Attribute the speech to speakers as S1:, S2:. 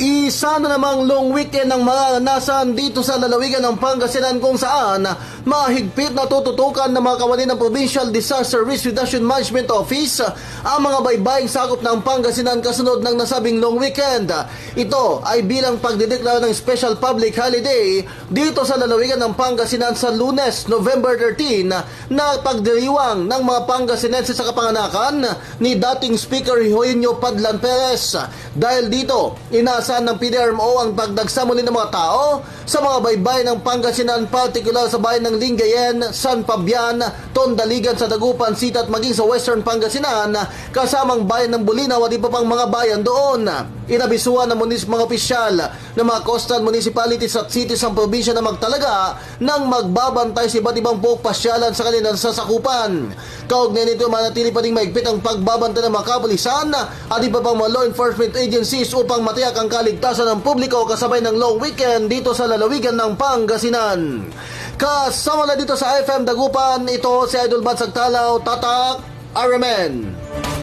S1: Isa na namang long weekend ng mga nasan dito sa lalawigan ng Pangasinan kung saan mahigpit na tututukan ng mga kawani ng Provincial Disaster Risk Reduction Management Office ang mga baybaying sakop ng Pangasinan kasunod ng nasabing long weekend. Ito ay bilang pagdideklara ng special public holiday dito sa lalawigan ng Pangasinan sa lunes, November 13 na pagdiriwang ng mga Pangasinense sa kapanganakan ni dating Speaker Eugenio Padlan Perez. Dahil dito, inaasahan ng PDRMO ang pagdagsa muli ng mga tao sa mga baybay ng Pangasinan, particular sa bayan ng Lingayen, San Fabian, Tondaligan sa Dagupan, Sita at maging sa Western Pangasinan, kasamang bayan ng Bulinaw at iba pang mga bayan doon. Inabisuan ng munis mga opisyal ng mga coastal municipalities at cities ng probinsya na magtalaga ng magbabantay sa iba't ibang buhok pasyalan sa kanilang sasakupan. Kaugnay nito manatili pa rin maigpit ang pagbabantay ng mga kapulisan at iba pang mga law enforcement agencies upang matiyak ang kaligtasan ng publiko kasabay ng long weekend dito sa lalawigan ng Pangasinan. Kasama na dito sa FM Dagupan, ito si Idol Bansag Talaw, Tatak, RMN.